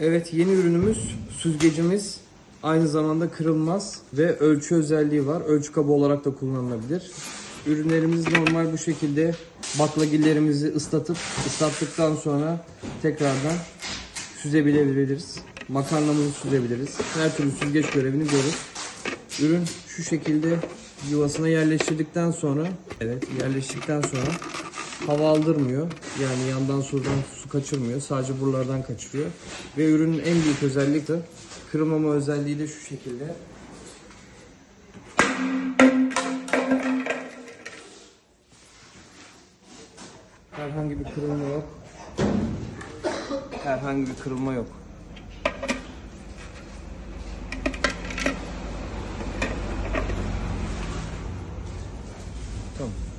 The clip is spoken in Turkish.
Evet yeni ürünümüz süzgecimiz aynı zamanda kırılmaz ve ölçü özelliği var. Ölçü kabı olarak da kullanılabilir. Ürünlerimiz normal bu şekilde baklagillerimizi ıslatıp ıslattıktan sonra tekrardan süzebilebiliriz. Makarnamızı süzebiliriz. Her türlü süzgeç görevini görür. Ürün şu şekilde yuvasına yerleştirdikten sonra evet yerleştikten sonra hava aldırmıyor. Yani yandan surdan su kaçırmıyor. Sadece buralardan kaçırıyor. Ve ürünün en büyük özelliği de kırılmama özelliği de şu şekilde. Herhangi bir kırılma yok. Herhangi bir kırılma yok. Tamam.